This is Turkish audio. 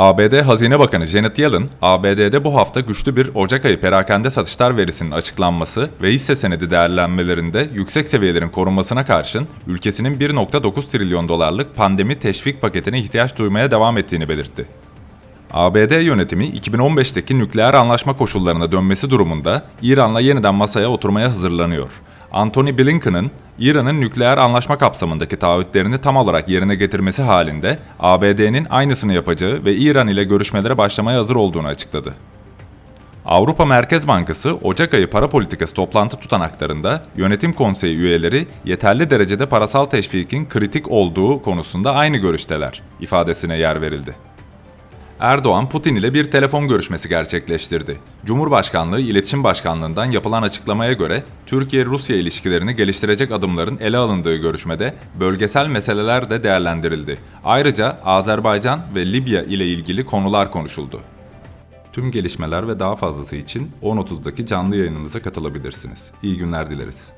ABD Hazine Bakanı Janet Yellen, ABD'de bu hafta güçlü bir Ocak ayı perakende satışlar verisinin açıklanması ve hisse senedi değerlenmelerinde yüksek seviyelerin korunmasına karşın ülkesinin 1.9 trilyon dolarlık pandemi teşvik paketine ihtiyaç duymaya devam ettiğini belirtti. ABD yönetimi 2015'teki nükleer anlaşma koşullarına dönmesi durumunda İran'la yeniden masaya oturmaya hazırlanıyor. Anthony Blinken'ın İran'ın nükleer anlaşma kapsamındaki taahhütlerini tam olarak yerine getirmesi halinde ABD'nin aynısını yapacağı ve İran ile görüşmelere başlamaya hazır olduğunu açıkladı. Avrupa Merkez Bankası Ocak ayı para politikası toplantı tutanaklarında yönetim konseyi üyeleri yeterli derecede parasal teşvikin kritik olduğu konusunda aynı görüşteler ifadesine yer verildi. Erdoğan, Putin ile bir telefon görüşmesi gerçekleştirdi. Cumhurbaşkanlığı İletişim Başkanlığı'ndan yapılan açıklamaya göre, Türkiye-Rusya ilişkilerini geliştirecek adımların ele alındığı görüşmede bölgesel meseleler de değerlendirildi. Ayrıca Azerbaycan ve Libya ile ilgili konular konuşuldu. Tüm gelişmeler ve daha fazlası için 10.30'daki canlı yayınımıza katılabilirsiniz. İyi günler dileriz.